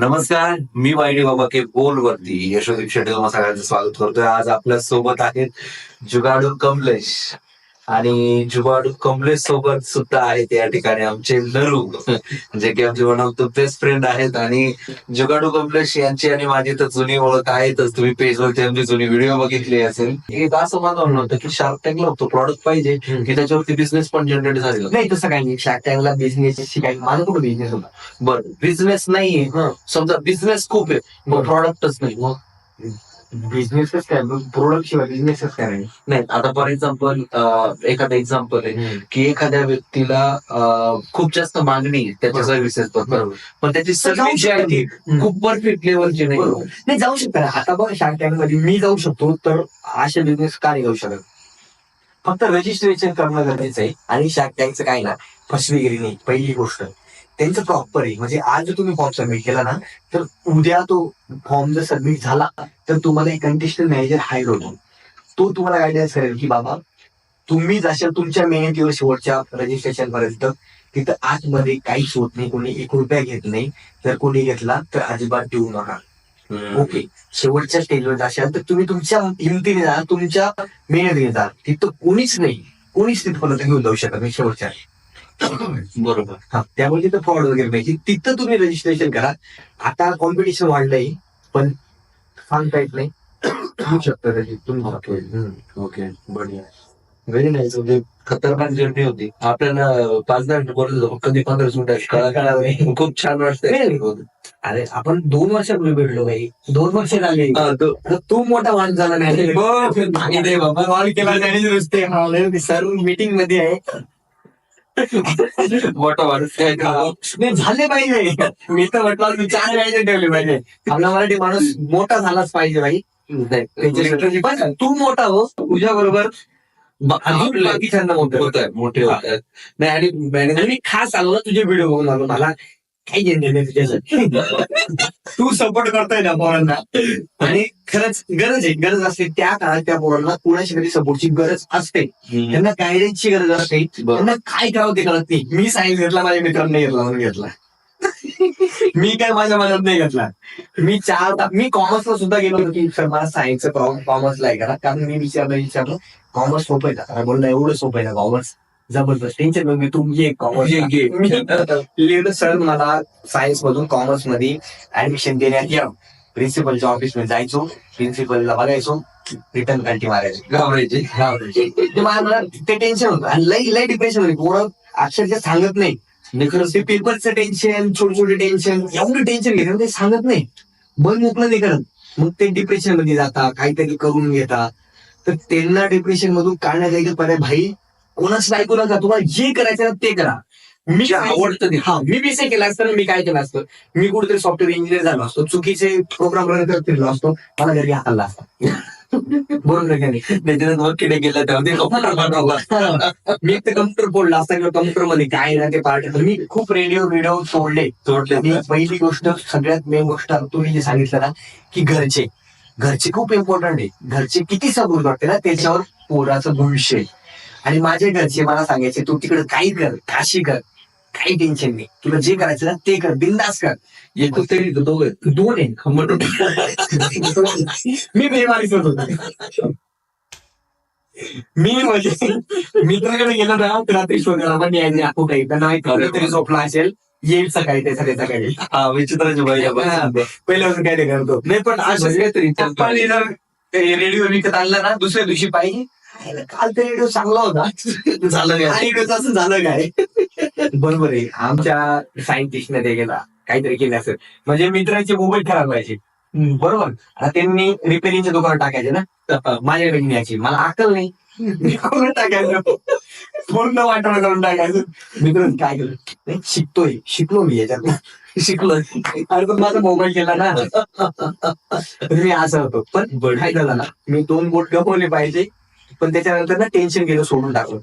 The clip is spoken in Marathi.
नमस्कार मी वाईडी बाबा के बोल वरती यशोदीप शेट्टी तुम्हाला सगळ्यांचं स्वागत करतोय. आज आपल्यासोबत आहेत जुगाडू कमलेश. आणि जुगाडू कमलेश सोबत सुद्धा आहेत या ठिकाणी आमचे नरू जे की आमचे one of the best friend आहेत. आणि जुगाडू कमलेश यांची आणि माझी तर जुनी ओळख आहेतच. तुम्ही पेजवरती आमची जुनी व्हिडिओ बघितली असेल. एक असं माझं म्हणणं होतं की शार्क टँकला होतो प्रॉडक्ट पाहिजे की त्याच्यावरती बिझनेस पण जनरेट झालेला नाही तसं काही नाही. शार्क टँकला बिझनेस शिकाय माझा कुठं बिझनेस होता बरं बिझनेस नाहीये. समजा बिझनेस खूप आहे. प्रॉडक्टच नाही. मग? बिझनेसच काय? प्रोडक्ट शिवाय बिझनेसच काय? नाही नाही आता फॉर एक्झाम्पल एखादा एक्झाम्पल आहे की एखाद्या व्यक्तीला खूप जास्त मागणी आहे त्याच्या. सर्व्हिसेस बरोबर. पण त्याची सर्व्हिस जी आहे ती. खूप परफेक्ट लेवलची नाही. जाऊ शकता ना. आता बघ शार्कमध्ये मी जाऊ शकतो तर असे बिझनेस का नाही जाऊ शकत? फक्त रजिस्ट्रेशन करणं गरजेचं आहे. आणि शार्क टँकचं काय ना फसवेगिरी नाही पहिली गोष्ट. त्यांचं प्रॉपर आहे. म्हणजे आज जर तुम्ही फॉर्म सबमिट केला ना तर उद्या तो फॉर्म जर सबमिट झाला तर तुम्हाला एक कंटेस्टल मॅनेजर हायर होतो. तो तुम्हाला गायडन्स करेल की बाबा तुम्ही जशा तुमच्या मेहनतीवर शेवटच्या रजिस्ट्रेशन पर्यंत तिथं आतमध्ये काहीच होत नाही. कोणी एक रुपया घेत नाही. जर कोणी घेतला तर अजिबात देऊ नका. ओके. शेवटच्या स्टेजवर जाशाल तर तुम्ही तुमच्या हिमतीने जा तुमच्या मेहनतीने जा. तिथं कोणीच नाही. कोणीच तिथपर्यंत घेऊन जाऊ शकत नाही शेवटच्या. बरोबर. हा, त्यामुळे तिथं फ्रॉड वगैरे नाही. तिथं तुम्ही रजिस्ट्रेशन करा. आता कॉम्पिटिशन वाढलंय पण सांगता येत नाही. होऊ शकतं ओके ओके बढिया. व्हेरी नाईस म्हणजे खतरनाक जर्नी होती. आपल्याला पाच दहा मिनिट बोलत होतो. कधी पंधरा मिनिट. खूप छान वाटतंय. अरे आपण दोन वर्षापूर्वी भेटलो भाई. दोन वर्ष झाले. हा, तो- मोठा माणूस झाला नाही. दे बाबा. कॉल केला त्याने नुसते. हा, लय सर मीटिंगमध्ये आहे. मोठा माणूस. नाही झाले? पाहिजे. मी तर म्हटलं चार वेळेचे ठेवले पाहिजे. आपला मराठी माणूस मोठा झालाच पाहिजे भाई पण तू मोठा हो तुझ्या बरोबर बाकीच्यांना मोठं होत आहे मोठे होत आहेत नाही आणि खास आलो ना तुझे व्हिडिओ बघून आलो. मला काही घेणं नाही तुझ्यासाठी तू सपोर्ट करतोय ना पोरांना. आणि खरंच गरज आहे गरज असते. त्या काळात त्या पोरांना कोणाशी तरी सपोर्टची गरज असते. त्यांना गायडन्सची गरज असते. त्यांना काय करावं ते कळत नाही. मी सायन्स घेतला माझ्या मित्रांनी घेतला म्हणून घेतला. मी काय माझ्या मनात नाही घेतला. मी चार मी कॉमर्सला सुद्धा गेलो होतो की सर मला सायन्सचं कॉमर्सला आहे करा कारण मी विचारलं विचारलं. कॉमर्स सोपं आहे का? बोलला एवढं सोपं आहे का कॉमर्स जबरदस्त. टेन्शन मग मी तू. ये कॉमर्स ये, ये. लिहिलं सर मला सायन्स मधून कॉमर्समध्ये ऍडमिशन देण्यात या. प्रिन्सिपलच्या ऑफिसमध्ये जायचो. प्रिन्सिपलला बघायचो. रिटर्न कंटी मारायची. घाबरायचे. मला ते टेन्शन होतं. आणि लई लई डिप्रेशन होते. पोरं अक्षरशः सांगत नाही. ते पेपरचं टेन्शन छोटे छोटे टेन्शन एवढं टेन्शन घेतात ते सांगत नाही. मन मोकळं नाही करत मग ते डिप्रेशनमध्ये जाता काहीतरी करून घेता. तर त्यांना डिप्रेशन मधून काढण्याचा पर्याय भाई कोणाच ऐकू नका तुम्हाला जे करायचं ना ते करा. मी आवडतं ते. हा मी बीसीए केला असतं मी काय केलं असतं? मी कुठेतरी सॉफ्टवेअर इंजिनियर झालो असतो. चुकीचे प्रोग्राम रन करत फिरलो असतो. मला घरी हाताला असतो. बरोबर त्याच्यात किडे गेला तेव्हा ते कॉम्प्युटर बनवला मी एक कम्प्युटर बोलला असता किंवा कम्प्युटरमध्ये काय ना ते पार्ट मी खूप रेडिओ रेडिओ सोडले आणि पहिली गोष्ट सगळ्यात मेन गोष्ट तुम्ही जे सांगितलं ना की घरचे. घरचे खूप इम्पॉर्टंट आहे. घरचे किती सपोर्ट करते ना त्याच्यावर पोराचं भविष्य आहे. आणि माझे घरचे मला सांगायचे तू तिकडे काही कर काशी कर काही टेन्शन नाही. तुला जे करायचं ना ते कर बिंदास कर. येतो तरी तो दोघं. दोन आहे म्हणून मी बेमारीच होतो. मी म्हणजे मित्राकडे गेलो ना तर रात्री शोधायला पण यायचे आपण काही होतं तरी झोपला असेल येईल सकाळी ते सकाळी सकाळी हा विचित्राची. पहिल्यापासून काय ते करतो. नाही पण असं म्हणजे रेडिओ विकत आणला ना दुसऱ्या दिवशी पाहिजे "हायला, काल ते रेडिओ चांगला होता. झालं काय? असं झालं काय? बरोबर आहे. आमच्या सायंटिस्टने ते गेला काहीतरी केलं असेल. म्हणजे मित्राचे मोबाईल खराब व्हायचे. बरोबर? आता त्यांनी रिपेअरिंगच्या दुकानात टाकायचे ना? माझ्याकडे न्यायची मला अकल नाही. टाकायचं? पूर्ण वाटण करून टाकायचं. मित्र काय केलं? नाही, शिकतोय. शिकलो मी याच्यात. शिकलो. अरे पण माझा मोबाईल केला ना. तर मी असं होतो. पण काय झालं ना? मी दोन बोट गमवले पाहिजे. पण त्याच्यानंतर ना टेन्शन गेलं सोडून टाकलं.